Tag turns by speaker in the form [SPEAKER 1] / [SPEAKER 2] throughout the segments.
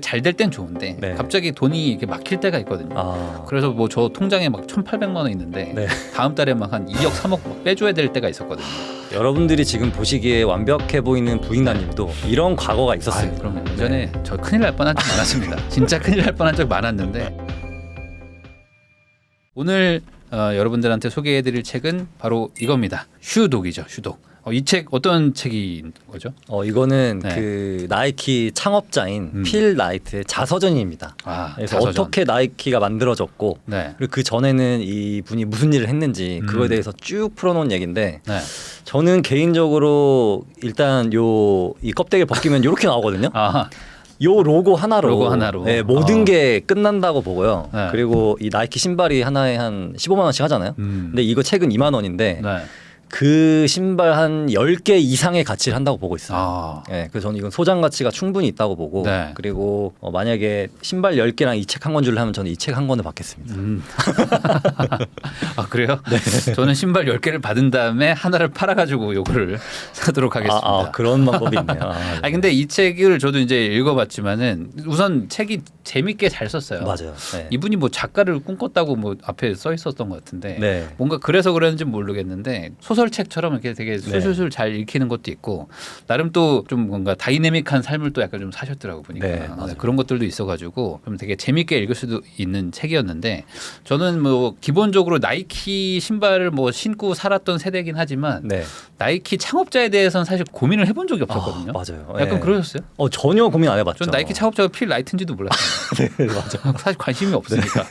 [SPEAKER 1] 잘 될 땐 좋은데
[SPEAKER 2] 네.
[SPEAKER 1] 갑자기 돈이 이렇게 막힐 때가 있거든요.
[SPEAKER 2] 아,
[SPEAKER 1] 그래서 뭐 저 통장에 막 1,800만 원 있는데
[SPEAKER 2] 네.
[SPEAKER 1] 다음 달에 막 한 2억 3억 막 빼줘야 될 때가 있었거든요.
[SPEAKER 2] 여러분들이 지금 보시기에 완벽해 보이는 부인나님도 이런 과거가
[SPEAKER 1] 아,
[SPEAKER 2] 있었어요.
[SPEAKER 1] 그럼 예전에 저 큰일 날 뻔한 적 많았습니다. 진짜 큰일 날 뻔한 적 많았는데 오늘 어, 여러분들한테 소개해드릴 책은 바로 이겁니다. 슈독이죠. 슈독. 어, 이책 어떤 책인 거죠?
[SPEAKER 2] 어 이거는
[SPEAKER 1] 네.
[SPEAKER 2] 그 나이키 창업자인
[SPEAKER 1] 음.
[SPEAKER 2] 필 나이트의 자서전입니다.
[SPEAKER 1] 아,
[SPEAKER 2] 그래서
[SPEAKER 1] 자서전.
[SPEAKER 2] 어떻게 나이키가 만들어졌고
[SPEAKER 1] 네.
[SPEAKER 2] 그리고 그 전에는 이 분이 무슨 일을 했는지 그거에
[SPEAKER 1] 음.
[SPEAKER 2] 대해서 쭉 풀어놓은 얘기인데
[SPEAKER 1] 네.
[SPEAKER 2] 저는 개인적으로 일단 요 이 껍데기를 벗기면 이렇게 나오거든요.
[SPEAKER 1] 아,
[SPEAKER 2] 요 로고 하나로,
[SPEAKER 1] 로고 하나로.
[SPEAKER 2] 네, 모든
[SPEAKER 1] 어.
[SPEAKER 2] 게 끝난다고 보고요.
[SPEAKER 1] 네.
[SPEAKER 2] 그리고 이 나이키 신발이 하나에 한 15만 원씩 하잖아요.
[SPEAKER 1] 음.
[SPEAKER 2] 근데 이거 책은 2만 원인데
[SPEAKER 1] 네.
[SPEAKER 2] 그 신발 한 10개 이상의 가치를 한다고 보고 있어요.
[SPEAKER 1] 아,
[SPEAKER 2] 예, 그래서 저는 이건 소장 가치가 충분히 있다고 보고
[SPEAKER 1] 네.
[SPEAKER 2] 그리고 어, 만약에 신발 10개랑 이 책 한권 줄래 하면 저는 이 책 한 권을 받겠습니다.
[SPEAKER 1] 음. 아 그래요? 저는 신발 10개를 받은 다음에 하나를 팔아 가지고 요거를 사도록 하겠습니다.
[SPEAKER 2] 아, 아, 그런 방법이 있네요. 아,
[SPEAKER 1] 아 근데 이 책을 저도 이제 읽어 봤지만은 우선 책이 재밌게 잘 썼어요.
[SPEAKER 2] 맞아요. 네.
[SPEAKER 1] 이분이 뭐 작가를 꿈꿨다고 뭐 앞에 써 있었던 것 같은데
[SPEAKER 2] 네.
[SPEAKER 1] 뭔가 그래서 그랬는지 모르겠는데 소설 책처럼 이렇게 되게 술술술 잘 읽히는 것도 있고 나름 또 좀 뭔가 다이내믹한 삶을 또 약간 좀 사셨더라고 보니까
[SPEAKER 2] 네, 맞아요.
[SPEAKER 1] 그런 것들도 있어가지고 좀 되게 재밌게 읽을 수도 있는 책이었는데 저는 뭐 기본적으로 나이키 신발을 뭐 신고 살았던 세대긴 하지만
[SPEAKER 2] 네.
[SPEAKER 1] 나이키 창업자에 대해서는 사실 고민을 해본 적이 없었거든요.
[SPEAKER 2] 아, 맞아요.
[SPEAKER 1] 약간
[SPEAKER 2] 예.
[SPEAKER 1] 그러셨어요?
[SPEAKER 2] 어, 전혀 고민 안 해봤죠.
[SPEAKER 1] 전 나이키 창업자가 필 라이트인지도 몰랐어요.
[SPEAKER 2] 네, 맞아.
[SPEAKER 1] 사실 관심이 없으니까.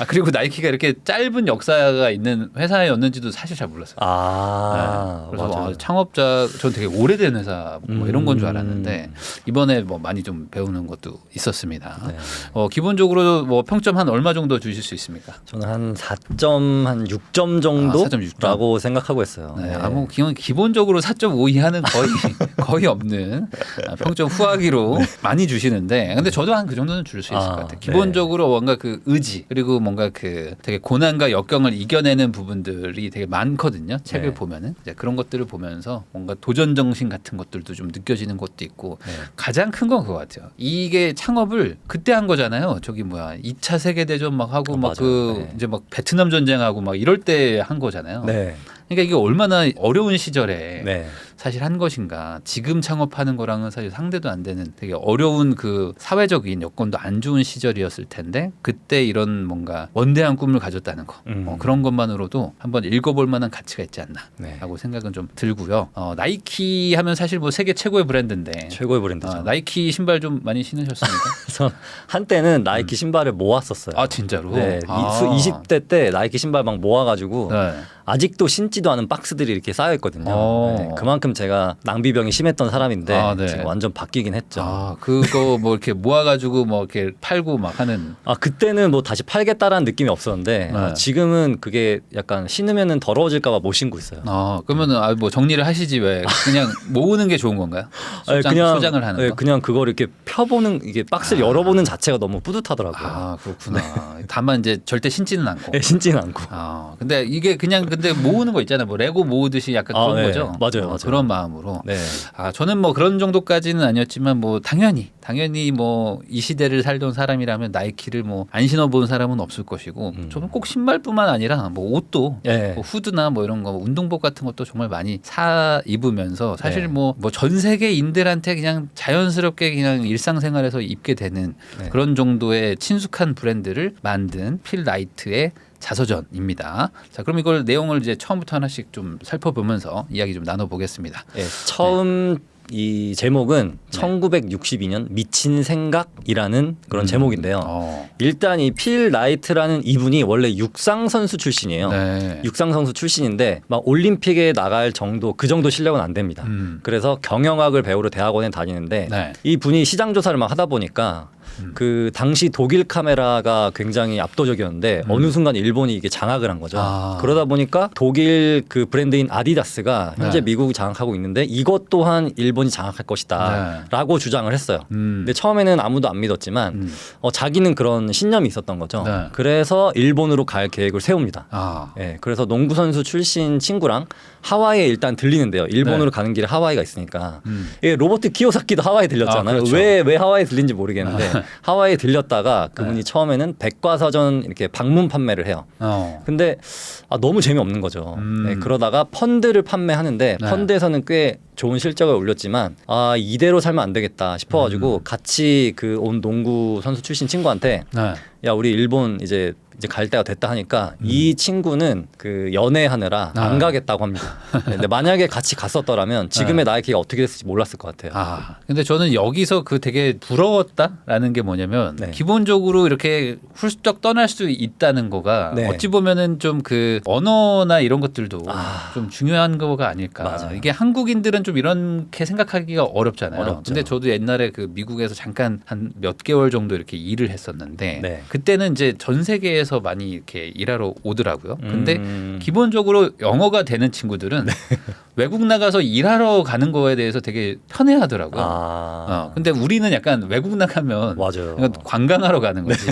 [SPEAKER 1] 아, 그리고 나이키가 이렇게 짧은 역사가 있는 회사였는지도 사실 잘 몰랐어요.
[SPEAKER 2] 아,
[SPEAKER 1] 네. 그래서
[SPEAKER 2] 맞아요.
[SPEAKER 1] 아, 창업자 전 되게 오래된 회사 뭐 이런 건줄
[SPEAKER 2] 음.
[SPEAKER 1] 알았는데 이번에 뭐 많이 좀 배우는 것도 있었습니다.
[SPEAKER 2] 네.
[SPEAKER 1] 어, 기본적으로 뭐 평점 한 얼마 정도 주실 수 있습니까?
[SPEAKER 2] 저는 한 4점 한 6점
[SPEAKER 1] 아,
[SPEAKER 2] 정도라고
[SPEAKER 1] 4.6점.
[SPEAKER 2] 생각하고 있어요.
[SPEAKER 1] 네.
[SPEAKER 2] 네.
[SPEAKER 1] 아, 뭐 기본, 기본적으로 4.5 이하는 거의 거의 없는 아, 평점 후하기로 많이 주시는데 근데 저도 한 그 정도는 줄 수 있을
[SPEAKER 2] 아,
[SPEAKER 1] 것 같아요.
[SPEAKER 2] 네.
[SPEAKER 1] 기본적으로 뭔가 그 의지 그리고 뭔가 그 되게 고난과 역경을 이겨내는 부분들이 되게 많거든요. 책을
[SPEAKER 2] 네.
[SPEAKER 1] 보면은 이제 그런 것들을 보면서 뭔가 도전 정신 같은 것들도 좀 느껴지는 것도 있고
[SPEAKER 2] 네.
[SPEAKER 1] 가장 큰 건 그거 같아요. 이게 창업을 그때 한 거잖아요. 저기 뭐야 2차 세계 대전 막 하고
[SPEAKER 2] 어,
[SPEAKER 1] 막그
[SPEAKER 2] 맞아요. 네.
[SPEAKER 1] 이제 막 베트남 전쟁하고 막 이럴 때 한 거잖아요.
[SPEAKER 2] 네.
[SPEAKER 1] 그러니까 이게 얼마나 어려운 시절에
[SPEAKER 2] 네.
[SPEAKER 1] 사실 한 것인가 지금 창업하는 거랑은 사실 상대도 안 되는 되게 어려운 그 사회적인 여건도 안 좋은 시절이었을 텐데 그때 이런 뭔가 원대한 꿈을 가졌다는 거
[SPEAKER 2] 음.
[SPEAKER 1] 어, 그런 것만으로도 한번 읽어볼 만한 가치가 있지
[SPEAKER 2] 네.
[SPEAKER 1] 않나라고 생각은 좀 들고요 어, 나이키 하면 사실 뭐 세계 최고의 브랜드인데
[SPEAKER 2] 최고의 브랜드죠.
[SPEAKER 1] 어, 나이키 신발 좀 많이 신으셨습니까?
[SPEAKER 2] 그래서 한때는 나이키 신발을 모았었어요.
[SPEAKER 1] 아 진짜로?
[SPEAKER 2] 네,
[SPEAKER 1] 아.
[SPEAKER 2] 20대 때 나이키 신발 막 모아가지고
[SPEAKER 1] 네.
[SPEAKER 2] 아직도 신지도 않은 박스들이 이렇게 쌓여 있거든요.
[SPEAKER 1] 어.
[SPEAKER 2] 네, 그만큼 제가 낭비병이 심했던 사람인데
[SPEAKER 1] 아, 네.
[SPEAKER 2] 지금 완전 바뀌긴 했죠. 아.
[SPEAKER 1] 아 그거 뭐 이렇게 모아가지고 뭐 이렇게 팔고 막 하는
[SPEAKER 2] 그때는 뭐 다시 팔겠다라는 느낌이 없었는데
[SPEAKER 1] 네.
[SPEAKER 2] 아, 지금은 그게 약간 신으면은 더러워질까봐 못 신고 있어요.
[SPEAKER 1] 아 그러면은 아, 뭐 정리를 하시지 왜 그냥 모으는 게 좋은 건가요?
[SPEAKER 2] 아니,
[SPEAKER 1] 소장, 소장을 하는
[SPEAKER 2] 네,
[SPEAKER 1] 거.
[SPEAKER 2] 그냥 그걸 이렇게 펴보는 이게 박스를
[SPEAKER 1] 아.
[SPEAKER 2] 열어보는 자체가 너무 뿌듯하더라고요.
[SPEAKER 1] 아 그렇구나. 다만 이제 절대 신지는 않고.
[SPEAKER 2] 네, 신지는 않고.
[SPEAKER 1] 아 근데 이게 그냥 근데 모으는 거 있잖아요. 뭐 레고 모으듯이 약간
[SPEAKER 2] 아,
[SPEAKER 1] 그런
[SPEAKER 2] 네.
[SPEAKER 1] 거죠.
[SPEAKER 2] 맞아요,
[SPEAKER 1] 어,
[SPEAKER 2] 맞아요.
[SPEAKER 1] 그런 마음으로.
[SPEAKER 2] 네.
[SPEAKER 1] 아 저는 뭐 그런 정도까지는 아니었지만 뭐 당연히 당연히 뭐 이 시대를 살던 사람이라면 나이키를 뭐 안 신어본 사람은 없을 것이고
[SPEAKER 2] 음.
[SPEAKER 1] 저는 꼭 신발뿐만 아니라 뭐 옷도
[SPEAKER 2] 네.
[SPEAKER 1] 뭐 후드나 뭐 이런 거 운동복 같은 것도 정말 많이 사 입으면서 사실
[SPEAKER 2] 네.
[SPEAKER 1] 뭐뭐 전 세계인들한테 그냥 자연스럽게 그냥 일상생활에서 입게 되는
[SPEAKER 2] 네.
[SPEAKER 1] 그런 정도의 친숙한 브랜드를 만든 필 라이트의 자서전입니다. 자, 그럼 이걸 내용을 이제 처음부터 하나씩 좀 살펴보면서 이야기 좀 나눠보겠습니다.
[SPEAKER 2] 예, 처음 이 제목은
[SPEAKER 1] 네.
[SPEAKER 2] 1962년 미친 생각이라는 그런
[SPEAKER 1] 음.
[SPEAKER 2] 제목인데요.
[SPEAKER 1] 어.
[SPEAKER 2] 일단 이 필 라이트라는 이분이 원래 육상 선수 출신이에요.
[SPEAKER 1] 네.
[SPEAKER 2] 육상 선수 출신인데 막 올림픽에 나갈 정도 그 정도 실력은 안 됩니다.
[SPEAKER 1] 음.
[SPEAKER 2] 그래서 경영학을 배우러 대학원에 다니는데
[SPEAKER 1] 네.
[SPEAKER 2] 이 분이 시장 조사를 막 하다 보니까
[SPEAKER 1] 음.
[SPEAKER 2] 그 당시 독일 카메라가 굉장히 압도적이었는데
[SPEAKER 1] 음.
[SPEAKER 2] 어느 순간 일본이 이게 장악을 한 거죠.
[SPEAKER 1] 아.
[SPEAKER 2] 그러다 보니까 독일 그 브랜드인 아디다스가 현재
[SPEAKER 1] 네.
[SPEAKER 2] 미국이 장악하고 있는데 이것 또한 일본이 장악할 것이다라고 주장을 했어요.
[SPEAKER 1] 네. 음.
[SPEAKER 2] 근데 처음에는 아무도 안 믿었지만
[SPEAKER 1] 음.
[SPEAKER 2] 어, 자기는 그런 신념이 있었던 거죠.
[SPEAKER 1] 네.
[SPEAKER 2] 그래서 일본으로 갈 계획을 세웁니다.
[SPEAKER 1] 아.
[SPEAKER 2] 예, 그래서 농구 선수 출신 친구랑 하와이에 일단 들리는데요. 일본으로
[SPEAKER 1] 네.
[SPEAKER 2] 가는 길에 하와이가 있으니까.
[SPEAKER 1] 음.
[SPEAKER 2] 예, 로버트 키오사키도 하와이 들렸잖아요.
[SPEAKER 1] 아, 그렇죠.
[SPEAKER 2] 왜, 왜 하와이에 들린지 모르겠는데 하와이에 들렸다가 그분이 처음에는 백과사전 이렇게 방문 판매를 해요.
[SPEAKER 1] 어.
[SPEAKER 2] 근데 아, 너무 재미없는 거죠.
[SPEAKER 1] 음.
[SPEAKER 2] 네, 그러다가 펀드를 판매하는데
[SPEAKER 1] 네.
[SPEAKER 2] 펀드에서는 꽤 좋은 실적을 올렸지만 아 이대로 살면 안 되겠다 싶어가지고
[SPEAKER 1] 음.
[SPEAKER 2] 같이 그 온 농구 선수 출신 친구한테
[SPEAKER 1] 네.
[SPEAKER 2] 야 우리 일본 이제 이제 갈 때가 됐다 하니까 이 친구는 그 연애하느라
[SPEAKER 1] 음. 아.
[SPEAKER 2] 안 가겠다고 합니다. 네, 근데 만약에 같이 갔었더라면 지금의 나의 기가 어떻게 됐을지 몰랐을 것 같아요.
[SPEAKER 1] 아, 근데 저는 여기서 그 되게 부러웠다라는 게 뭐냐면
[SPEAKER 2] 네.
[SPEAKER 1] 기본적으로 이렇게 훌쩍 떠날 수 있다는 거가
[SPEAKER 2] 네.
[SPEAKER 1] 어찌 보면은 좀 그 언어나 이런 것들도
[SPEAKER 2] 아.
[SPEAKER 1] 좀 중요한 거가 아닐까.
[SPEAKER 2] 맞아요.
[SPEAKER 1] 이게 한국인들은 좀 이렇게 생각하기가 어렵잖아요.
[SPEAKER 2] 어렵죠.
[SPEAKER 1] 근데 저도 옛날에 그 미국에서 잠깐 한 몇 개월 정도 이렇게 일을 했었는데
[SPEAKER 2] 네.
[SPEAKER 1] 그때는 이제 전 세계에서 많이 이렇게 일하러 오더라고요. 근데
[SPEAKER 2] 음.
[SPEAKER 1] 기본적으로 영어가 되는 친구들은 외국 나가서 일하러 가는 거에 대해서 되게 편해하더라고요.
[SPEAKER 2] 아
[SPEAKER 1] 어, 근데 우리는 약간 외국 나가면
[SPEAKER 2] 맞아요.
[SPEAKER 1] 관광하러 가는 거지.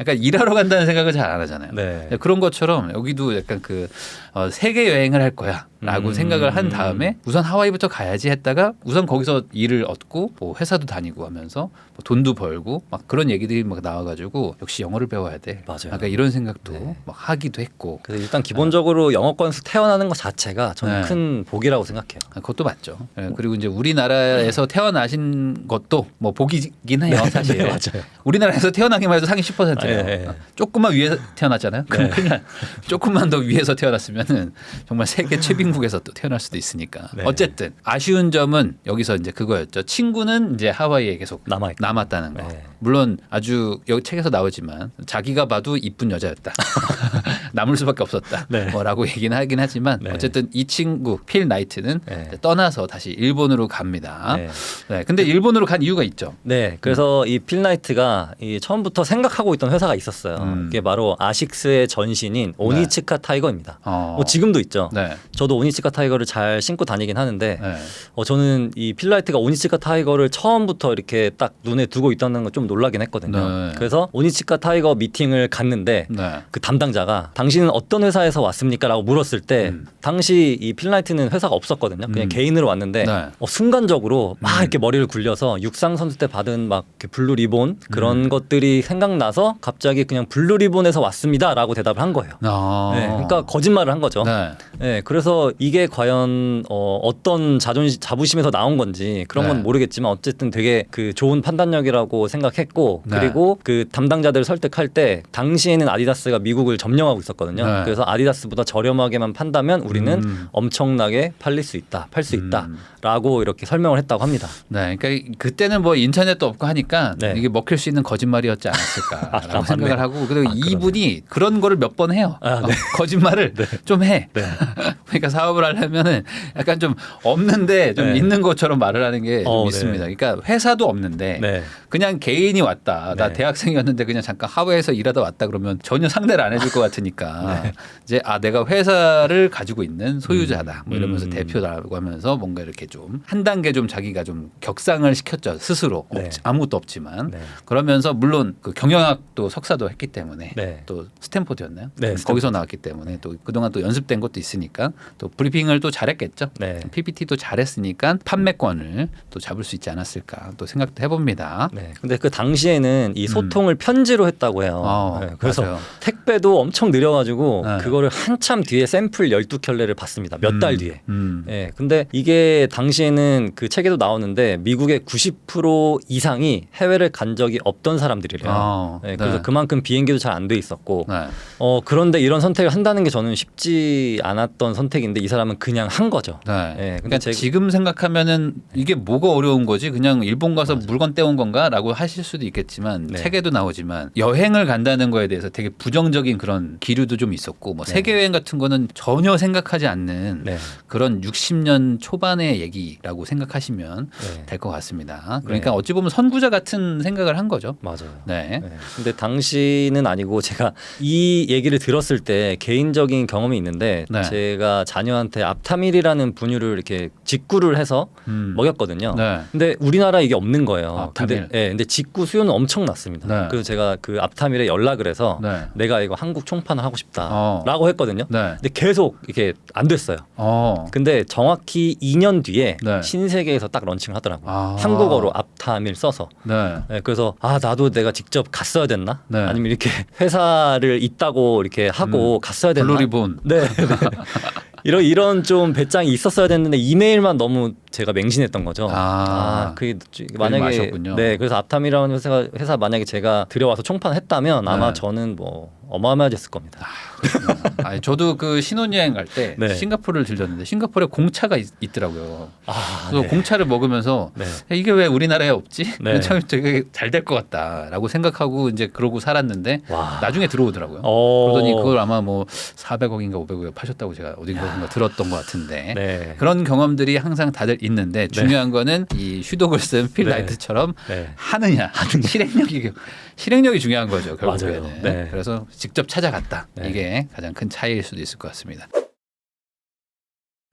[SPEAKER 1] 약간 일하러 간다는 생각을 잘 안 하잖아요.
[SPEAKER 2] 네.
[SPEAKER 1] 그런 것처럼 여기도 약간 그 어, 세계 여행을 할 거야라고
[SPEAKER 2] 음.
[SPEAKER 1] 생각을 한 다음에 우선 하와이부터 가야지 했다가 우선 거기서 일을 얻고 뭐 회사도 다니고 하면서 뭐 돈도 벌고 막 그런 얘기들이 막 나와가지고 역시 영어를 배워야 돼.
[SPEAKER 2] 맞아요.
[SPEAKER 1] 약간 이런 생각도
[SPEAKER 2] 네.
[SPEAKER 1] 막 하기도 했고
[SPEAKER 2] 그래서 일단 기본적으로 영어권에서 태어나는 것 자체가 저는
[SPEAKER 1] 네.
[SPEAKER 2] 큰 복이라고 생각해요.
[SPEAKER 1] 아, 그것도 맞죠. 예, 그리고 이제 우리나라에서 태어나신 것도 뭐 복이긴 해요, 사실.
[SPEAKER 2] 네, 맞아요.
[SPEAKER 1] 우리나라에서 태어나기만 해도 상위 10% 예요.
[SPEAKER 2] 네, 네.
[SPEAKER 1] 조금만 위에서 태어났잖아요. 그럼
[SPEAKER 2] 네.
[SPEAKER 1] 나. 조금만 더 위에서 태어났으면은 정말 세계 최빈국에서 또 태어날 수도 있으니까.
[SPEAKER 2] 네.
[SPEAKER 1] 어쨌든 아쉬운 점은 여기서 이제 그거였죠. 친구는 이제 하와이에 계속
[SPEAKER 2] 남아있고.
[SPEAKER 1] 남았다는 거.
[SPEAKER 2] 네.
[SPEAKER 1] 물론 아주 여기 책에서 나오지만 자기가 봐도 이쁜 여자였다. 남을 수밖에 없었다.
[SPEAKER 2] 네.
[SPEAKER 1] 뭐라고 얘기는 하긴 하지만
[SPEAKER 2] 네.
[SPEAKER 1] 어쨌든 이 친구 필 나이트는 떠나서 다시 일본으로 갑니다.
[SPEAKER 2] 네.
[SPEAKER 1] 네. 근데 일본으로 간 이유가 있죠.
[SPEAKER 2] 네, 그래서 이 필 나이트가 이 처음부터 생각하고 있던 회사가 있었어요.
[SPEAKER 1] 음.
[SPEAKER 2] 그게 바로 아식스의 전신인 오니츠카 타이거입니다.
[SPEAKER 1] 어.
[SPEAKER 2] 뭐 지금도 있죠.
[SPEAKER 1] 네.
[SPEAKER 2] 저도 오니츠카 타이거를 잘 신고 다니긴 하는데
[SPEAKER 1] 네.
[SPEAKER 2] 어, 저는 이 필라이트가 오니츠카 타이거를 처음부터 이렇게 딱 눈에 두고 있다는 건 좀 놀라긴 했거든요.
[SPEAKER 1] 네.
[SPEAKER 2] 그래서 오니츠카 타이거 미팅을 갔는데
[SPEAKER 1] 네.
[SPEAKER 2] 그 담당자가 당신은 어떤 회사에서 왔습니까? 라고 물었을 때
[SPEAKER 1] 음.
[SPEAKER 2] 당시 이 필라이트는 회사가 없었거든요. 그냥
[SPEAKER 1] 음.
[SPEAKER 2] 개인으로 왔는데
[SPEAKER 1] 네.
[SPEAKER 2] 어, 순간적으로 막
[SPEAKER 1] 음.
[SPEAKER 2] 이렇게 머리를 굴려서 육상 선수 때 받은 막 이렇게 블루 리본 그런
[SPEAKER 1] 음.
[SPEAKER 2] 것들이 생각나서 갑자기 그냥 블루 리본에서 왔습니다라고 대답을 한 거예요.
[SPEAKER 1] 어.
[SPEAKER 2] 네, 그러니까 거짓말을 한 거죠.
[SPEAKER 1] 네.
[SPEAKER 2] 네, 그래서 이게 과연 어, 어떤 자존심 자부심에서 나온 건지 그런 건
[SPEAKER 1] 네.
[SPEAKER 2] 모르겠지만 어쨌든 되게 그 좋은 판단력이라고 생각했고
[SPEAKER 1] 네.
[SPEAKER 2] 그리고 그 담당자들을 설득할 때 당시에는 아디다스가 미국을 점령하고 있었거든요.
[SPEAKER 1] 네.
[SPEAKER 2] 그래서 아디다스보다 저렴하게만 판다면 우리는
[SPEAKER 1] 음.
[SPEAKER 2] 엄청나게 팔릴 수 있다, 팔수
[SPEAKER 1] 음.
[SPEAKER 2] 있다라고 이렇게 설명을 했다고 합니다.
[SPEAKER 1] 네, 그러니까 그때는 뭐 인터넷도 없고 하니까
[SPEAKER 2] 네.
[SPEAKER 1] 이게 먹힐 수 있는 거짓말이었지 않았을까라고
[SPEAKER 2] 아.
[SPEAKER 1] 생각을 하고 그리고
[SPEAKER 2] 아.
[SPEAKER 1] 이분이 그런 거를 몇 번 해요.
[SPEAKER 2] 아, 네.
[SPEAKER 1] 어, 거짓말을 좀 해.
[SPEAKER 2] 네.
[SPEAKER 1] 그러니까 사업을 하려면은 약간 좀 없는데 좀
[SPEAKER 2] 네.
[SPEAKER 1] 있는 것처럼 말을 하는 게좀
[SPEAKER 2] 어, 네.
[SPEAKER 1] 있습니다. 그러니까 회사도 없는데
[SPEAKER 2] 네.
[SPEAKER 1] 그냥 개인이 왔다. 나
[SPEAKER 2] 네.
[SPEAKER 1] 대학생이었는데 그냥 잠깐 하와이에서 일하다 왔다 그러면 전혀 상대를 안 해줄 것 같으니까 이제 아 내가 회사를 가지고 있는 소유자다. 뭐 이러면서
[SPEAKER 2] 음.
[SPEAKER 1] 대표라고 하면서 뭔가 이렇게 좀 한 단계 좀 자기가 좀 격상을 시켰죠 스스로
[SPEAKER 2] 네.
[SPEAKER 1] 없지- 아무것도 없지만
[SPEAKER 2] 네.
[SPEAKER 1] 그러면서 물론 그 경영학도 석사도 했기 때문에
[SPEAKER 2] 네.
[SPEAKER 1] 또 스탠포드였나요?
[SPEAKER 2] 네,
[SPEAKER 1] 거기서
[SPEAKER 2] 스탠포드.
[SPEAKER 1] 나왔기 때문에 또 그동안 또 연습된 것도 있으니까 또 브리핑을 또 잘했겠죠.
[SPEAKER 2] 네.
[SPEAKER 1] PPT도 잘했으니까 판매권을 또 잡을 수 있지 않았을까 또 생각도 해봅니다.
[SPEAKER 2] 네. 근데 그 당시에는 이 소통을 편지로 했다고 해요.
[SPEAKER 1] 음. 어,
[SPEAKER 2] 네, 그래서
[SPEAKER 1] 맞아요.
[SPEAKER 2] 택배도 엄청 느려가지고
[SPEAKER 1] 네.
[SPEAKER 2] 그거를 한참 뒤에 샘플 12켤레를 받습니다. 몇달
[SPEAKER 1] 음,
[SPEAKER 2] 뒤에.
[SPEAKER 1] 음.
[SPEAKER 2] 예, 근데 이게 당시에는 그 책에도 나오는데 미국의 90% 이상이 해외를 간 적이 없던 사람들이래요.
[SPEAKER 1] 어,
[SPEAKER 2] 예, 그래서
[SPEAKER 1] 네.
[SPEAKER 2] 그만큼 비행기도 잘 안 돼 있었고,
[SPEAKER 1] 네.
[SPEAKER 2] 어 그런데 이런 선택을 한다는 게 저는 쉽지 않았던 선택 인데 이 사람은 그냥 한 거죠.
[SPEAKER 1] 네.
[SPEAKER 2] 예, 근데
[SPEAKER 1] 그러니까
[SPEAKER 2] 제가-
[SPEAKER 1] 지금 생각하면은 이게 뭐가 어려운 거지? 그냥 일본 가서 물건 떼온 건가라고 하실 수도 있겠지만
[SPEAKER 2] 네.
[SPEAKER 1] 책에도 나오지만 여행을 간다는 거에 대해서 되게 부정적인 그런 기류도 좀 있었고 뭐
[SPEAKER 2] 네.
[SPEAKER 1] 세계 여행 같은 거는 전혀 생각하지 않는
[SPEAKER 2] 네.
[SPEAKER 1] 그런 60년 초반의 얘기라고 생각하시면
[SPEAKER 2] 네.
[SPEAKER 1] 될 것 같습니다. 그러니까
[SPEAKER 2] 네.
[SPEAKER 1] 어찌 보면 선구자 같은 생각을 한 거죠.
[SPEAKER 2] 맞아요.
[SPEAKER 1] 네.
[SPEAKER 2] 네. 근데 당시는 아니고 제가 이 얘기를 들었을 때 개인적인 경험이 있는데
[SPEAKER 1] 네.
[SPEAKER 2] 제가 자녀한테 앞타밀이라는 분유를 이렇게 직구를 해서
[SPEAKER 1] 음.
[SPEAKER 2] 먹였거든요.
[SPEAKER 1] 네.
[SPEAKER 2] 근데 우리나라 이게 없는 거예요.
[SPEAKER 1] 앞타밀.
[SPEAKER 2] 근데, 예, 근데 직구 수요는 엄청 났습니다.
[SPEAKER 1] 네.
[SPEAKER 2] 그래서 제가 그 앞타밀에 연락을 해서
[SPEAKER 1] 네.
[SPEAKER 2] 내가 이거 한국 총판을 하고
[SPEAKER 1] 어.
[SPEAKER 2] 싶다라고 했거든요.
[SPEAKER 1] 네.
[SPEAKER 2] 근데 계속 이게 안 됐어요.
[SPEAKER 1] 어.
[SPEAKER 2] 근데 정확히 2년 뒤에
[SPEAKER 1] 네.
[SPEAKER 2] 신세계에서 딱 런칭을 하더라고요.
[SPEAKER 1] 아.
[SPEAKER 2] 한국어로 앞타밀 써서.
[SPEAKER 1] 네.
[SPEAKER 2] 네, 그래서 아 나도 내가 직접 갔어야 됐나?
[SPEAKER 1] 네.
[SPEAKER 2] 아니면 이렇게 회사를 있다고 이렇게 하고 갔어야 됐나?
[SPEAKER 1] 블루리본.
[SPEAKER 2] 네. 네. 이런 이런 좀 배짱이 있었어야 됐는데 이메일만 너무 제가 맹신했던 거죠.
[SPEAKER 1] 아.
[SPEAKER 2] 그게 만약에
[SPEAKER 1] 마셨군요.
[SPEAKER 2] 네, 그래서 앞탐이라는 회사가 회사 만약에 제가 들여와서 총판을 했다면 아마
[SPEAKER 1] 네.
[SPEAKER 2] 저는 뭐 어마어마해졌을 겁니다.
[SPEAKER 1] 아 니, 저도 그 신혼여행 갈 때
[SPEAKER 2] 네.
[SPEAKER 1] 싱가포르를 들렸는데 싱가포르에 공차가 있, 더라고요
[SPEAKER 2] 아,
[SPEAKER 1] 그래서 공차를 먹으면서
[SPEAKER 2] 네.
[SPEAKER 1] 야, 이게 왜 우리나라에 없지?
[SPEAKER 2] 네.
[SPEAKER 1] 참 되게 잘 될 것 같다라고 생각하고 이제 그러고 살았는데
[SPEAKER 2] 와.
[SPEAKER 1] 나중에 들어오더라고요.
[SPEAKER 2] 어.
[SPEAKER 1] 그러더니 그걸 아마 뭐 400억인가 500억에 파셨다고 제가 어딘가 들었던 것 같은데
[SPEAKER 2] 네.
[SPEAKER 1] 그런 경험들이 항상 다들 있는데 중요한 거는 이 휴독을 쓴필
[SPEAKER 2] 네.
[SPEAKER 1] 라이트처럼
[SPEAKER 2] 네.
[SPEAKER 1] 하느냐 실행력이 실행력이 중요한 거죠 결국에는.
[SPEAKER 2] 네.
[SPEAKER 1] 그래서 직접 찾아갔다
[SPEAKER 2] 네.
[SPEAKER 1] 이게 가장 큰 차이일 수도 있을 것 같습니다.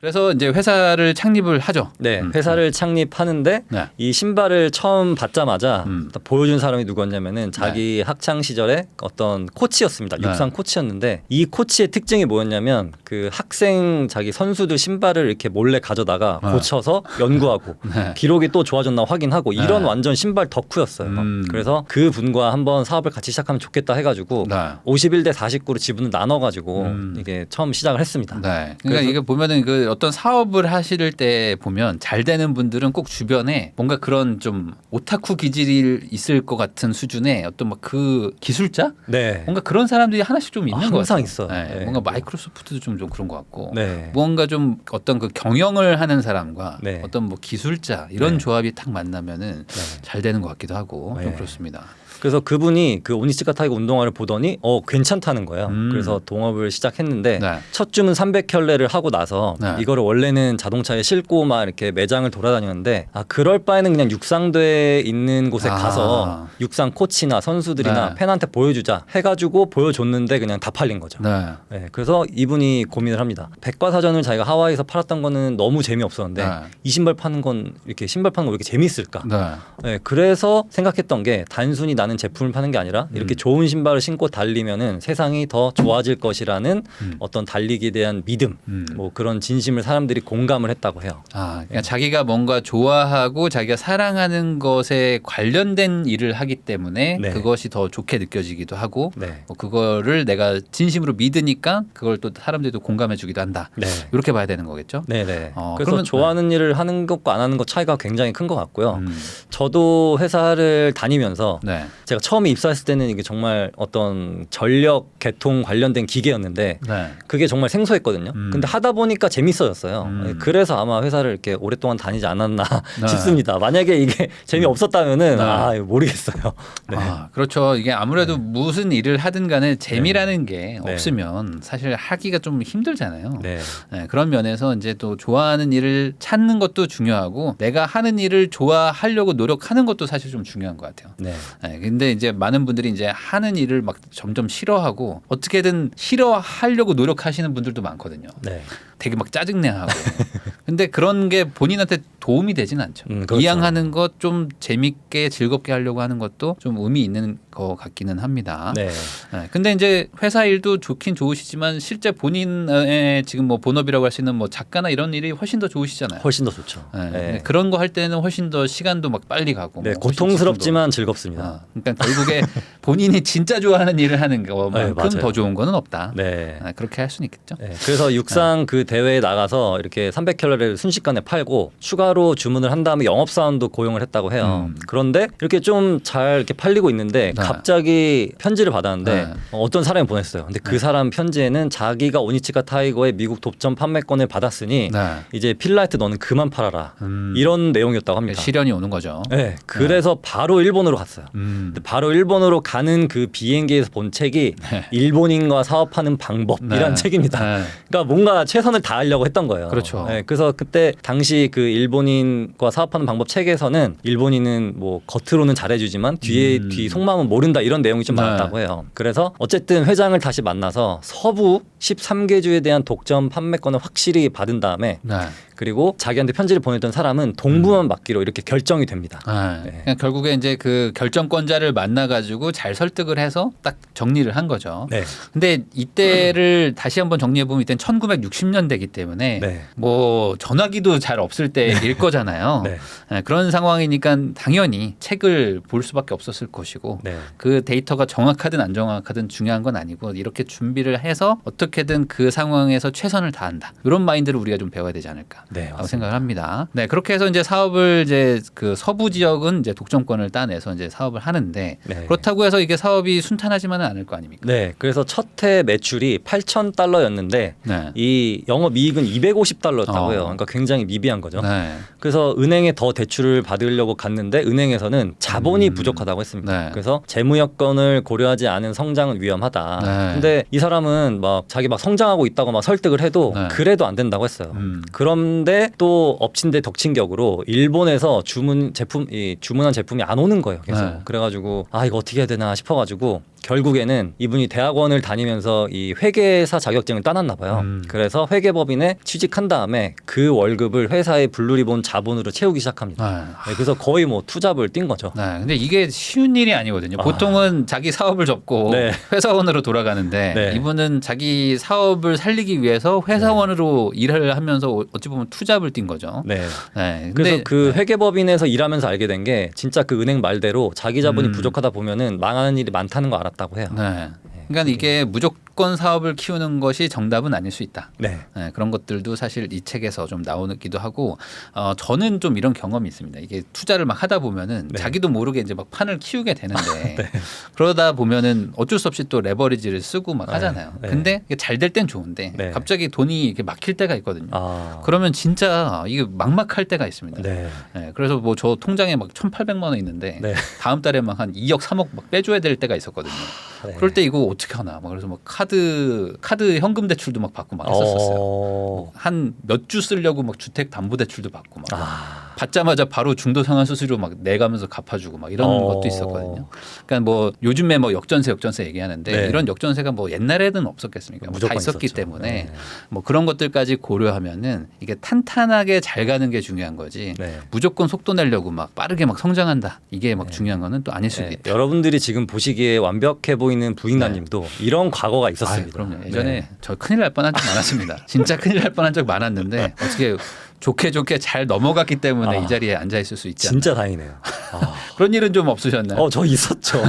[SPEAKER 1] 그래서 이제 회사를 창립을 하죠.
[SPEAKER 2] 네,
[SPEAKER 1] 음.
[SPEAKER 2] 회사를 창립하는데
[SPEAKER 1] 네.
[SPEAKER 2] 이 신발을 처음 받자마자
[SPEAKER 1] 음.
[SPEAKER 2] 딱 보여준 사람이 누구였냐면은 자기 학창 시절에 어떤 코치였습니다.
[SPEAKER 1] 네.
[SPEAKER 2] 육상 코치였는데 이 코치의 특징이 뭐였냐면 그 학생 자기 선수들 신발을 이렇게 몰래 가져다가
[SPEAKER 1] 네.
[SPEAKER 2] 고쳐서 연구하고
[SPEAKER 1] 네.
[SPEAKER 2] 기록이 또 좋아졌나 확인하고 이런
[SPEAKER 1] 네.
[SPEAKER 2] 완전 신발 덕후였어요.
[SPEAKER 1] 음.
[SPEAKER 2] 그래서 그 분과 한번 사업을 같이 시작하면 좋겠다 해가지고
[SPEAKER 1] 네.
[SPEAKER 2] 51대 49로 지분을 나눠가지고
[SPEAKER 1] 음.
[SPEAKER 2] 이게 처음 시작을 했습니다.
[SPEAKER 1] 네. 그러니까 이게 보면은 그 어떤 사업을 하실 때 보면 잘 되는 분들은 꼭 주변에 뭔가 그런 좀 오타쿠 기질이 있을 것 같은 수준의 어떤 막 그 기술자
[SPEAKER 2] 네.
[SPEAKER 1] 뭔가 그런 사람들이 하나씩 좀 있는
[SPEAKER 2] 아,
[SPEAKER 1] 것
[SPEAKER 2] 항상
[SPEAKER 1] 같아요.
[SPEAKER 2] 있어요.
[SPEAKER 1] 네.
[SPEAKER 2] 네.
[SPEAKER 1] 뭔가 마이크로소프트도 좀, 좀 그런 것 같고
[SPEAKER 2] 네.
[SPEAKER 1] 무언가 좀 어떤 그 경영을 하는 사람과
[SPEAKER 2] 네.
[SPEAKER 1] 어떤 뭐 기술자 이런
[SPEAKER 2] 네.
[SPEAKER 1] 조합이 딱 만나면은
[SPEAKER 2] 네.
[SPEAKER 1] 잘 되는 것 같기도 하고 좀
[SPEAKER 2] 네.
[SPEAKER 1] 그렇습니다.
[SPEAKER 2] 그래서 그분이 그 오니치카 타이거 운동화를 보더니 어 괜찮다는 거예요.
[SPEAKER 1] 음.
[SPEAKER 2] 그래서 동업을 시작했는데
[SPEAKER 1] 네.
[SPEAKER 2] 첫 주문 300켤레를 하고 나서
[SPEAKER 1] 네.
[SPEAKER 2] 이거를 원래는 자동차에 싣고 막 이렇게 매장을 돌아다녔는데 아 그럴 바에는 그냥 육상대에 있는 곳에
[SPEAKER 1] 아.
[SPEAKER 2] 가서 육상 코치나 선수들이나
[SPEAKER 1] 네.
[SPEAKER 2] 팬한테 보여주자 해가지고 보여줬는데 그냥 다 팔린 거죠.
[SPEAKER 1] 네.
[SPEAKER 2] 네, 그래서 이분이 고민을 합니다. 백과사전을 자기가 하와이에서 팔았던 거는 너무 재미없었는데
[SPEAKER 1] 네.
[SPEAKER 2] 이 신발 파는 건 이렇게 신발 파는 거 왜 이렇게 재밌을까?
[SPEAKER 1] 네.
[SPEAKER 2] 네, 그래서 생각했던 게 단순히 나는 제품을 파는 게 아니라 이렇게
[SPEAKER 1] 음.
[SPEAKER 2] 좋은 신발을 신고 달리면은 세상이 더 좋아질 것이라는
[SPEAKER 1] 음.
[SPEAKER 2] 어떤 달리기에 대한 믿음,
[SPEAKER 1] 음.
[SPEAKER 2] 뭐 그런 진심을 사람들이 공감을 했다고 해요.
[SPEAKER 1] 아, 그러니까 자기가 뭔가 좋아하고 자기가 사랑하는 것에 관련된 일을 하기 때문에
[SPEAKER 2] 네.
[SPEAKER 1] 그것이 더 좋게 느껴지기도 하고
[SPEAKER 2] 네,
[SPEAKER 1] 뭐 그거를 내가 진심으로 믿으니까 그걸 또 사람들도 공감해주기도 한다.
[SPEAKER 2] 네.
[SPEAKER 1] 이렇게 봐야 되는 거겠죠?
[SPEAKER 2] 네, 네.
[SPEAKER 1] 어,
[SPEAKER 2] 그래서
[SPEAKER 1] 그러면-
[SPEAKER 2] 좋아하는 일을 하는 것과 안 하는 것 차이가 굉장히 큰 것 같고요.
[SPEAKER 1] 음,
[SPEAKER 2] 저도 회사를 다니면서
[SPEAKER 1] 네.
[SPEAKER 2] 제가 처음에 입사했을 때는 이게 정말 어떤 전력 개통 관련된 기계였는데
[SPEAKER 1] 네.
[SPEAKER 2] 그게 정말 생소했거든요.
[SPEAKER 1] 음.
[SPEAKER 2] 근데 하다 보니까 재밌어졌어요.
[SPEAKER 1] 음.
[SPEAKER 2] 그래서 아마 회사를 이렇게 오랫동안 다니지 않았나
[SPEAKER 1] 네.
[SPEAKER 2] 싶습니다. 만약에 이게 재미없었다면은
[SPEAKER 1] 네.
[SPEAKER 2] 아 모르겠어요. 네.
[SPEAKER 1] 아, 그렇죠. 이게 아무래도 무슨 일을 하든 간에 재미라는 게
[SPEAKER 2] 네.
[SPEAKER 1] 없으면 사실 하기가 좀 힘들잖아요.
[SPEAKER 2] 네.
[SPEAKER 1] 네, 그런 면에서 이제 또 좋아하는 일을 찾는 것도 중요하고 내가 하는 일을 좋아하려고 노력하는 것도 사실 좀 중요한 것 같아요.
[SPEAKER 2] 네.
[SPEAKER 1] 네, 근데 이제 많은 분들이 이제 하는 일을 막 점점 싫어하고 어떻게든 싫어하려고 노력하시는 분들도 많거든요.
[SPEAKER 2] 네.
[SPEAKER 1] 되게 막 짜증내하고. 근데 그런 게 본인한테 도움이 되진 않죠.
[SPEAKER 2] 음, 그렇죠.
[SPEAKER 1] 이양하는 것 좀 재밌게 즐겁게 하려고 하는 것도 좀 의미 있는 것 같기는 합니다.
[SPEAKER 2] 네.
[SPEAKER 1] 네, 근데 이제 회사 일도 좋긴 좋으시지만 실제 본인의 지금 뭐 본업이라고 할 수 있는 뭐 작가나 이런 일이 훨씬 더 좋으시잖아요.
[SPEAKER 2] 훨씬 더 좋죠.
[SPEAKER 1] 네,
[SPEAKER 2] 네.
[SPEAKER 1] 그런 거 할 때는 훨씬 더 시간도 막 빨리 가고.
[SPEAKER 2] 네,
[SPEAKER 1] 뭐
[SPEAKER 2] 고통스럽지만 즐겁습니다.
[SPEAKER 1] 아, 그러니까 결국에 본인이 진짜 좋아하는 일을 하는
[SPEAKER 2] 네,
[SPEAKER 1] 것만큼
[SPEAKER 2] 맞아요.
[SPEAKER 1] 더 좋은 거는 없다.
[SPEAKER 2] 네.
[SPEAKER 1] 아, 그렇게 할 수는 있겠죠.
[SPEAKER 2] 네, 그래서 육상 그 대회에 나가서 이렇게 300캘러리를 순식간에 팔고 추가로 주문을 한 다음에 영업 사원도 고용을 했다고 해요.
[SPEAKER 1] 음.
[SPEAKER 2] 그런데 이렇게 좀 잘 이렇게 팔리고 있는데
[SPEAKER 1] 네.
[SPEAKER 2] 갑자기 편지를 받았는데
[SPEAKER 1] 네.
[SPEAKER 2] 어떤 사람이 보냈어요. 근데 그 사람 편지에는 자기가 오니치카 타이거의 미국 독점 판매권을 받았으니
[SPEAKER 1] 네.
[SPEAKER 2] 이제 필라이트 너는 그만 팔아라.
[SPEAKER 1] 음.
[SPEAKER 2] 이런 내용이었다고 합니다.
[SPEAKER 1] 시련이 오는 거죠.
[SPEAKER 2] 네, 그래서 바로 일본으로 갔어요.
[SPEAKER 1] 음.
[SPEAKER 2] 바로 일본으로 가는 그 비행기에서 본 책이
[SPEAKER 1] 네.
[SPEAKER 2] 일본인과 사업하는 방법이란
[SPEAKER 1] 네.
[SPEAKER 2] 책입니다.
[SPEAKER 1] 네.
[SPEAKER 2] 그러니까 뭔가 최선을 다하려고 했던 거예요.
[SPEAKER 1] 그렇죠.
[SPEAKER 2] 네, 그래서 그때 당시 그 일본인과 사업하는 방법 책에서는 일본인은 뭐 겉으로는 잘해주지만 뒤에
[SPEAKER 1] 음.
[SPEAKER 2] 뒤 속마음은 모른다 이런 내용이 좀
[SPEAKER 1] 네.
[SPEAKER 2] 많았다고 해요. 그래서 어쨌든 회장을 다시 만나서 서부 13개 주에 대한 독점 판매권을 확실히 받은 다음에
[SPEAKER 1] 네.
[SPEAKER 2] 그리고 자기한테 편지를 보냈던 사람은 동부만 맡기로 이렇게 결정이 됩니다.
[SPEAKER 1] 네.
[SPEAKER 2] 네.
[SPEAKER 1] 그냥 결국에 이제 그 결정권자를 만나가지고 잘 설득을 해서 딱 정리를 한 거죠.
[SPEAKER 2] 네.
[SPEAKER 1] 근데 이때를 다시 한번 정리해 보면 이때는 1960년대이기 때문에
[SPEAKER 2] 네.
[SPEAKER 1] 뭐 전화기도 잘 없을 때일 거잖아요.
[SPEAKER 2] 네.
[SPEAKER 1] 네, 그런 상황이니까 당연히 책을 볼 수밖에 없었을 것이고
[SPEAKER 2] 네.
[SPEAKER 1] 그 데이터가 정확하든 안 정확하든 중요한 건 아니고 이렇게 준비를 해서 어떻게든 그 상황에서 최선을 다한다. 이런 마인드를 우리가 좀 배워야 되지 않을까.
[SPEAKER 2] 네.
[SPEAKER 1] 생각을 합니다. 네, 그렇게 해서 이제 사업을 이제 그 서부 지역은 이제 독점권을 따내서 이제 사업을 하는데
[SPEAKER 2] 네.
[SPEAKER 1] 그렇다고 해서 이게 사업이 순탄하지만은 않을 거 아닙니까?
[SPEAKER 2] 네, 그래서 첫 해 매출이 8천 달러였는데
[SPEAKER 1] 네.
[SPEAKER 2] 이 영업 이익은 250달러였다고
[SPEAKER 1] 어.
[SPEAKER 2] 그러니까 굉장히 미비한 거죠.
[SPEAKER 1] 네.
[SPEAKER 2] 그래서 은행에 더 대출을 받으려고 갔는데 은행에서는 자본이
[SPEAKER 1] 음.
[SPEAKER 2] 부족하다고 했습니다.
[SPEAKER 1] 네.
[SPEAKER 2] 그래서 재무 여건을 고려하지 않은 성장은 위험하다.
[SPEAKER 1] 네.
[SPEAKER 2] 근데 이 사람은 막 자기 막 성장하고 있다고 막 설득을 해도
[SPEAKER 1] 네.
[SPEAKER 2] 그래도 안 된다고 했어요.
[SPEAKER 1] 음.
[SPEAKER 2] 그 런데 또 엎친 데 덕친 격으로 일본에서 주문 제품 이 주문한 제품이 안 오는 거예요. 계속
[SPEAKER 1] 네.
[SPEAKER 2] 그래가지고 아 이거 어떻게 해야 되나 싶어가지고 결국에는 이분이 대학원을 다니면서 이 회계사 자격증을 따놨나 봐요.
[SPEAKER 1] 음.
[SPEAKER 2] 그래서 회계법인에 취직한 다음에 그 월급을 회사의 블루리본 자본으로 채우기 시작합니다.
[SPEAKER 1] 네.
[SPEAKER 2] 네, 그래서 거의 뭐 투잡을 뛴 거죠.
[SPEAKER 1] 네, 근데 이게 쉬운 일이 아니거든요. 보통은 자기 사업을 접고
[SPEAKER 2] 네.
[SPEAKER 1] 회사원으로 돌아가는데
[SPEAKER 2] 네.
[SPEAKER 1] 이분은 자기 사업을 살리기 위해서 회사원으로 일을 하면서 어찌 보면 투잡을 뛴 거죠.
[SPEAKER 2] 네.
[SPEAKER 1] 네,
[SPEAKER 2] 그래서 그 회계법인에서 일하면서 알게 된 게 진짜 그 은행 말대로 자기 자본이
[SPEAKER 1] 음.
[SPEAKER 2] 부족하다 보면은 망하는 일이 많다는 거 알았 다고 해요.
[SPEAKER 1] 네. 그러니까 이게 무조건 사업을 키우는 것이 정답은 아닐 수 있다.
[SPEAKER 2] 네.
[SPEAKER 1] 네, 그런 것들도 사실 이 책에서 좀 나오기도 하고 어, 저는 좀 이런 경험이 있습니다. 이게 투자를 막 하다 보면은
[SPEAKER 2] 네.
[SPEAKER 1] 자기도 모르게 이제 막 판을 키우게 되는데 그러다 보면은 어쩔 수 없이 또 레버리지를 쓰고 막
[SPEAKER 2] 네,
[SPEAKER 1] 하잖아요.
[SPEAKER 2] 네.
[SPEAKER 1] 근데 잘 될 땐 좋은데
[SPEAKER 2] 네.
[SPEAKER 1] 갑자기 돈이 이렇게 막힐 때가 있거든요.
[SPEAKER 2] 아.
[SPEAKER 1] 그러면 진짜 이게 막막할 때가 있습니다.
[SPEAKER 2] 네.
[SPEAKER 1] 네, 그래서 뭐 저 통장에 막 1,800만 원 있는데
[SPEAKER 2] 네.
[SPEAKER 1] 다음 달에 막 한 2억 3억 막 빼줘야 될 때가 있었거든요.
[SPEAKER 2] 네.
[SPEAKER 1] 그럴 때 이거 어떻게 하나 막 그래서 막 카드 카드 현금 대출도 막 받고 막 했었었어요.
[SPEAKER 2] 어.
[SPEAKER 1] 한 몇 주 쓰려고 막 주택 담보 대출도 받고 막
[SPEAKER 2] 아.
[SPEAKER 1] 받자마자 바로 중도 상환 수수료 막 내가면서 갚아주고 막 이런
[SPEAKER 2] 어.
[SPEAKER 1] 것도 있었거든요. 그러니까 뭐 요즘에 뭐 역전세 역전세 얘기하는데
[SPEAKER 2] 네.
[SPEAKER 1] 이런 역전세가 뭐 옛날에는 없었겠습니까? 뭐다
[SPEAKER 2] 무조건
[SPEAKER 1] 있었기
[SPEAKER 2] 있었죠.
[SPEAKER 1] 때문에
[SPEAKER 2] 네.
[SPEAKER 1] 뭐 그런 것들까지 고려하면은 이게 탄탄하게 잘 가는 게 중요한 거지.
[SPEAKER 2] 네.
[SPEAKER 1] 무조건 속도 내려고 막 빠르게 막 성장한다. 이게 막 중요한 거는 또 아닐 수도
[SPEAKER 2] 네,
[SPEAKER 1] 있다.
[SPEAKER 2] 여러분들이 지금 보시기에 완벽해 보이는 부인나님도 이런 과거가
[SPEAKER 1] 아유,
[SPEAKER 2] 있었습니다.
[SPEAKER 1] 그럼요. 예전에
[SPEAKER 2] 네.
[SPEAKER 1] 저 큰일 날 뻔한 적 많았습니다. 진짜 큰일 날 뻔한 적 많았는데 어떻게 좋게 좋게 잘 넘어갔기 때문에
[SPEAKER 2] 아.
[SPEAKER 1] 이 자리에 앉아 있을 수 있지 않나.
[SPEAKER 2] 진짜 다행이네요. 아.
[SPEAKER 1] 그런 일은 좀 없으셨나요?
[SPEAKER 2] 어, 저 있었죠.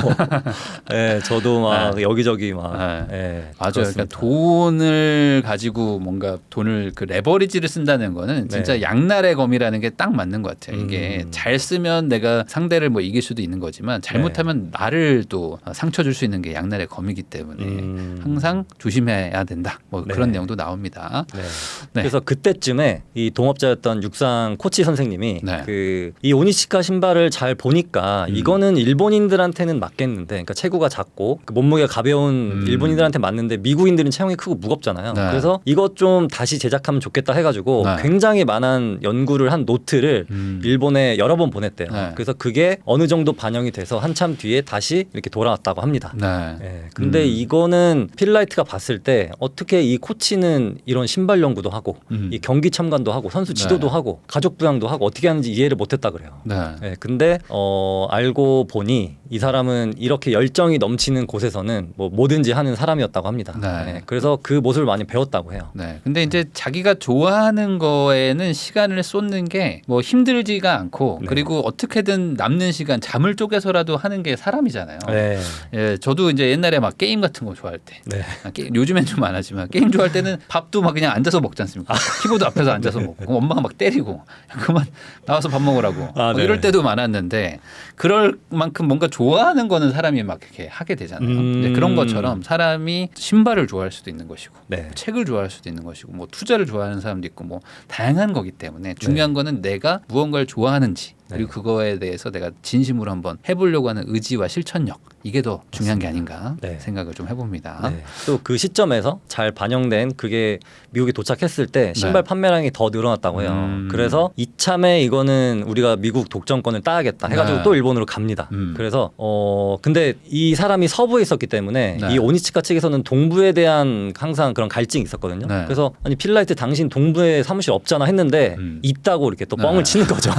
[SPEAKER 2] 네, 저도 막
[SPEAKER 1] 네.
[SPEAKER 2] 여기저기 막.
[SPEAKER 1] 네.
[SPEAKER 2] 네,
[SPEAKER 1] 맞아요.
[SPEAKER 2] 그렇습니다.
[SPEAKER 1] 그러니까 돈을 가지고 뭔가 돈을 그 레버리지를 쓴다는 거는 진짜
[SPEAKER 2] 네.
[SPEAKER 1] 양날의 검이라는 게 딱 맞는 것 같아요. 이게
[SPEAKER 2] 음.
[SPEAKER 1] 잘 쓰면 내가 상대를 뭐 이길 수도 있는 거지만 잘못하면 나를 또 상처 줄 수 있는 게 양날의 검이기 때문에
[SPEAKER 2] 음.
[SPEAKER 1] 항상 조심해야 된다. 뭐
[SPEAKER 2] 네.
[SPEAKER 1] 그런 내용도 나옵니다.
[SPEAKER 2] 네.
[SPEAKER 1] 네.
[SPEAKER 2] 그래서 그때쯤에 이 동업 자였던 육상 코치 선생님이
[SPEAKER 1] 네.
[SPEAKER 2] 그이 오니시카 신발을 잘 보니까
[SPEAKER 1] 음.
[SPEAKER 2] 이거는 일본인들한테는 맞겠는데, 그러니까 체구가 작고 그 몸무게가 가벼운
[SPEAKER 1] 음.
[SPEAKER 2] 일본인들한테 맞는데 미국인들은 체형이 크고 무겁잖아요.
[SPEAKER 1] 네.
[SPEAKER 2] 그래서 이것 좀 다시 제작하면 좋겠다 해가지고
[SPEAKER 1] 네.
[SPEAKER 2] 굉장히 많은 연구를 한 노트를
[SPEAKER 1] 음.
[SPEAKER 2] 일본에 여러 번 보냈대요.
[SPEAKER 1] 네.
[SPEAKER 2] 그래서 그게 어느 정도 반영이 돼서 한참 뒤에 다시 이렇게 돌아왔다고 합니다.
[SPEAKER 1] 네.
[SPEAKER 2] 예, 근데
[SPEAKER 1] 음.
[SPEAKER 2] 이거는 필라이트가 봤을 때 어떻게 이 코치는 이런 신발 연구도 하고
[SPEAKER 1] 음.
[SPEAKER 2] 이 경기 참관도 하고 선수 지도도
[SPEAKER 1] 네.
[SPEAKER 2] 하고 가족 부양도 하고 어떻게 하는지 이해를 못했다 그래요.
[SPEAKER 1] 네.
[SPEAKER 2] 예, 근데 어 알고 보니 이 사람은 이렇게 열정이 넘치는 곳에서는 뭐 뭐든지 하는 사람이었다고 합니다.
[SPEAKER 1] 네.
[SPEAKER 2] 예, 그래서 그 모습을 많이 배웠다고 해요.
[SPEAKER 1] 네. 근데 이제 자기가 좋아하는 거에는 시간을 쏟는 게 뭐 힘들지가 않고
[SPEAKER 2] 네.
[SPEAKER 1] 그리고 어떻게든 남는 시간 잠을 쪼개서라도 하는 게 사람이잖아요.
[SPEAKER 2] 네.
[SPEAKER 1] 예, 저도 이제 옛날에 막 게임 같은 거 좋아할 때,
[SPEAKER 2] 네.
[SPEAKER 1] 아, 게, 요즘엔 좀 안 하지만 게임 좋아할 때는 밥도 막 그냥 앉아서 먹지 않습니까? 키보드 앞에서 앉아서 먹고 뭐 엄마가 막 때리고 그만 나와서 밥 먹으라고
[SPEAKER 2] 아,
[SPEAKER 1] 뭐
[SPEAKER 2] 네.
[SPEAKER 1] 이럴 때도 많았는데 그럴 만큼 뭔가 좋아하는 거는 사람이 막 이렇게 하게 되잖아요.
[SPEAKER 2] 음.
[SPEAKER 1] 근데 그런 것처럼 사람이 신발을 좋아할 수도 있는 것이고
[SPEAKER 2] 네.
[SPEAKER 1] 책을 좋아할 수도 있는 것이고 뭐 투자를 좋아하는 사람도 있고 뭐 다양한 거기 때문에 중요한 거는 내가 무언가를 좋아하는지 그리고
[SPEAKER 2] 네.
[SPEAKER 1] 그거에 대해서 내가 진심으로 한번 해보려고 하는 의지와 실천력 이게 더 중요한 게 아닌가
[SPEAKER 2] 네.
[SPEAKER 1] 생각을 좀 해봅니다.
[SPEAKER 2] 네. 또그 시점에서 잘 반영된 그게 미국에 도착했을 때 신발
[SPEAKER 1] 네.
[SPEAKER 2] 판매량이 더 늘어났다고 해요.
[SPEAKER 1] 음.
[SPEAKER 2] 그래서 이참에 이거는 우리가 미국 독점권을 따야겠다 해가지고
[SPEAKER 1] 네.
[SPEAKER 2] 또 일본으로 갑니다.
[SPEAKER 1] 음.
[SPEAKER 2] 그래서 어 근데 이 사람이 서부에 있었기 때문에
[SPEAKER 1] 네.
[SPEAKER 2] 이 오니치카 측에서는 동부에 대한 항상 그런 갈증이 있었거든요.
[SPEAKER 1] 네.
[SPEAKER 2] 그래서 아니 필라이트 당신 동부에 사무실 없잖아 했는데
[SPEAKER 1] 음.
[SPEAKER 2] 있다고 이렇게 또
[SPEAKER 1] 네.
[SPEAKER 2] 뻥을 치는 거죠.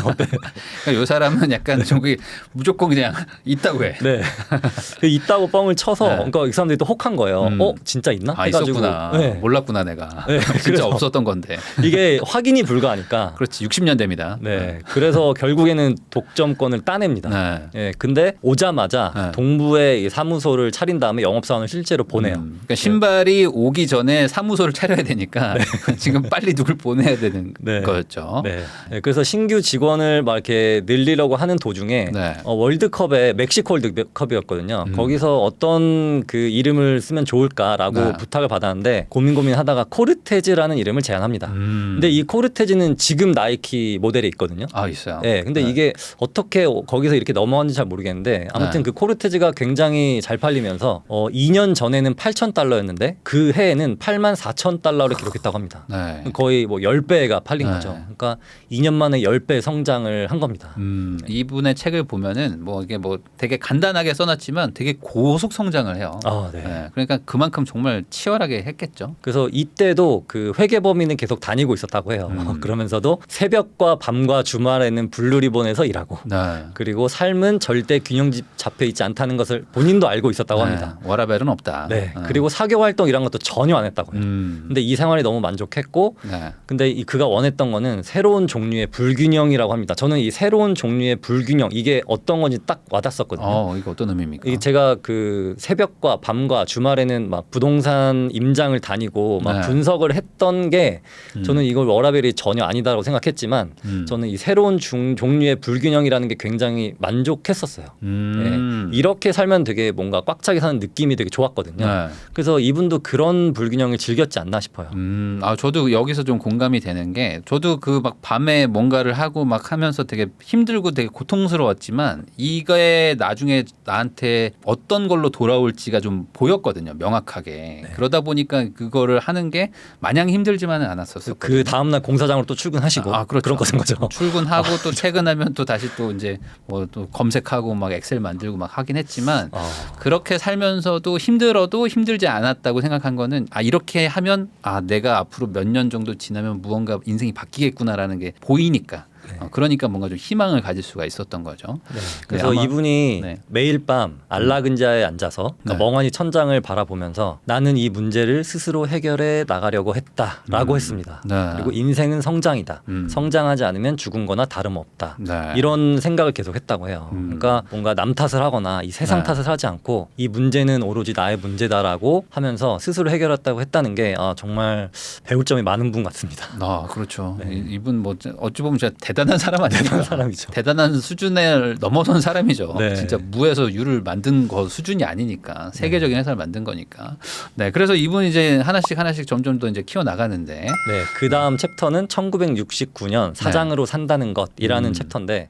[SPEAKER 2] 네.
[SPEAKER 1] 그러니까 이 사람은 약간 저기 무조건 그냥 있다고 해.
[SPEAKER 2] 네. 그 있다고 뻥을 쳐서
[SPEAKER 1] 네.
[SPEAKER 2] 그러니까 이 사람들이 또 혹한 거예요.
[SPEAKER 1] 음.
[SPEAKER 2] 어 진짜 있나?
[SPEAKER 1] 아
[SPEAKER 2] 해가지고
[SPEAKER 1] 있었구나.
[SPEAKER 2] 네.
[SPEAKER 1] 몰랐구나 내가.
[SPEAKER 2] 네,
[SPEAKER 1] 진짜 없었던 건데.
[SPEAKER 2] 이게 확인이 불가하니까.
[SPEAKER 1] 그렇지 60년 됩니다.
[SPEAKER 2] 네. 그래서 결국에는 독점권을 따냅니다.
[SPEAKER 1] 네.
[SPEAKER 2] 예, 근데 오자마자
[SPEAKER 1] 네.
[SPEAKER 2] 동부에 이 사무소를 차린 다음에 영업사원을 실제로 보내요.
[SPEAKER 1] 음, 그러니까 신발이 오기 전에 사무소를 차려야 되니까 지금 빨리 누굴 보내야 되는
[SPEAKER 2] 네.
[SPEAKER 1] 거였죠.
[SPEAKER 2] 네. 네, 그래서 신규 직원을 막 이렇게 늘리려고 하는 도중에
[SPEAKER 1] 네.
[SPEAKER 2] 어, 월드컵에 멕시코 월드컵이었거든요.
[SPEAKER 1] 음.
[SPEAKER 2] 거기서 어떤 그 이름을 쓰면 좋을까라고
[SPEAKER 1] 네.
[SPEAKER 2] 부탁을 받았는데 고민 고민하다가 코르테즈라는 이름을 제안합니다.
[SPEAKER 1] 음.
[SPEAKER 2] 근데 이 코르테즈는 지금 나이키 모델에 있거든요.
[SPEAKER 1] 아 있어요.
[SPEAKER 2] 네, 근데 이게 어떻게 거기서 이렇게 넘어왔는지 잘 모르겠는데 아무튼
[SPEAKER 1] 네.
[SPEAKER 2] 그 코르테즈가 굉장히 잘 팔리면서 어, 2년 전에는 8천 달러였는데 그 해에는 8만 4천 달러를 기록했다고 합니다.
[SPEAKER 1] 네.
[SPEAKER 2] 거의 뭐 10배가 팔린
[SPEAKER 1] 네.
[SPEAKER 2] 거죠. 그러니까 2년 만에 10배 성장을 한 겁니다.
[SPEAKER 1] 음, 이분의 책을 보면은 뭐 이게 뭐 되게 간단하게 써놨지만 되게 고속 성장을 해요.
[SPEAKER 2] 아, 네.
[SPEAKER 1] 네, 그러니까 그만큼 정말 치열하게 했겠죠.
[SPEAKER 2] 그래서 이때도 그 회계 범위는 계속 다니고 있었다고 해요.
[SPEAKER 1] 음.
[SPEAKER 2] 그러면서도 새벽과 밤과 주말에는 블루리본에서 일하고
[SPEAKER 1] 네.
[SPEAKER 2] 그리고 삶은 절대 균형 잡혀 있지 않다는 것을 본인도 알고 있었다고
[SPEAKER 1] 네,
[SPEAKER 2] 합니다.
[SPEAKER 1] 워라벨은 없다.
[SPEAKER 2] 네. 그리고 사교 활동 이런 것도 전혀 안 했다고요.
[SPEAKER 1] 음.
[SPEAKER 2] 근데 이 생활이 너무 만족했고
[SPEAKER 1] 네.
[SPEAKER 2] 근데 이 그가 원했던 거는 새로운 종류의 불균형이라고 합니다. 저는 이새 로운 종류의 불균형 이게 어떤 건지 딱 와닿았었거든요.
[SPEAKER 1] 어, 이거 어떤 의미입니까?
[SPEAKER 2] 이게 제가 그 새벽과 밤과 주말에는 막 부동산 임장을 다니고 막
[SPEAKER 1] 네.
[SPEAKER 2] 분석을 했던 게
[SPEAKER 1] 음.
[SPEAKER 2] 저는 이걸 워라벨이 전혀 아니다라고 생각했지만
[SPEAKER 1] 음.
[SPEAKER 2] 저는 이 새로운 중, 종류의 불균형이라는 게 굉장히 만족했었어요.
[SPEAKER 1] 음.
[SPEAKER 2] 네. 이렇게 살면 되게 뭔가 꽉 차게 사는 느낌이 되게 좋았거든요.
[SPEAKER 1] 네.
[SPEAKER 2] 그래서 이분도 그런 불균형을 즐겼지 않나 싶어요.
[SPEAKER 1] 음, 아 저도 여기서 좀 공감이 되는 게 저도 그 막 밤에 뭔가를 하고 막 하면서 되게 힘들고 되게 고통스러웠지만 이거에 나중에 나한테 어떤 걸로 돌아올지가 좀 보였거든요, 명확하게. 그러다 보니까 그거를 하는 게 마냥 힘들지만은 않았었어요.
[SPEAKER 2] 그 다음 날 공사장으로 또 출근하시고
[SPEAKER 1] 아, 그렇죠.
[SPEAKER 2] 그런 거인 거죠.
[SPEAKER 1] 출근하고 또 퇴근하면 또 다시 또 이제 뭐 또 검색하고 막 엑셀 만들고 막 하긴 했지만
[SPEAKER 2] 아,
[SPEAKER 1] 그렇게 살면서도 힘들어도 힘들지 않았다고 생각한 거는 아 이렇게 하면 아 내가 앞으로 몇 년 정도 지나면 무언가 인생이 바뀌겠구나라는 게 보이니까 어, 그러니까 뭔가 좀 희망을 가질 수가 있었던 거죠.
[SPEAKER 2] 네. 그래서
[SPEAKER 1] 아마-
[SPEAKER 2] 이분이
[SPEAKER 1] 네.
[SPEAKER 2] 매일 밤 안락은자에 앉아서 그러니까
[SPEAKER 1] 네.
[SPEAKER 2] 멍하니 천장을 바라보면서 나는 이 문제를 스스로 해결해 나가려고 했다라고
[SPEAKER 1] 음.
[SPEAKER 2] 했습니다.
[SPEAKER 1] 네.
[SPEAKER 2] 그리고 인생은 성장이다.
[SPEAKER 1] 음.
[SPEAKER 2] 성장하지 않으면 죽은 거나 다름없다.
[SPEAKER 1] 네.
[SPEAKER 2] 이런 생각을 계속 했다고 해요.
[SPEAKER 1] 음.
[SPEAKER 2] 그러니까 뭔가 남 탓을 하거나 이 세상
[SPEAKER 1] 네.
[SPEAKER 2] 탓을 하지 않고 이 문제는 오로지 나의 문제다라고 하면서 스스로 해결했다고 했다는 게 아, 정말 배울 점이 많은 분 같습니다.
[SPEAKER 1] 아 그렇죠.
[SPEAKER 2] 네.
[SPEAKER 1] 이- 이분 뭐 어찌 보면 진짜 대 단한 사람 아니에요.
[SPEAKER 2] 대단한 사람이죠.
[SPEAKER 1] 대단한 수준을 넘어선 사람이죠.
[SPEAKER 2] 네.
[SPEAKER 1] 진짜 무에서 유를 만든 거 수준이 아니니까 세계적인 회사를 만든 거니까. 네, 그래서 이분 이제 하나씩 하나씩 점점 더 이제 키워 나가는데.
[SPEAKER 2] 네, 그 다음 챕터는 1969년 사장으로 산다는 것이라는
[SPEAKER 1] 음.
[SPEAKER 2] 챕터인데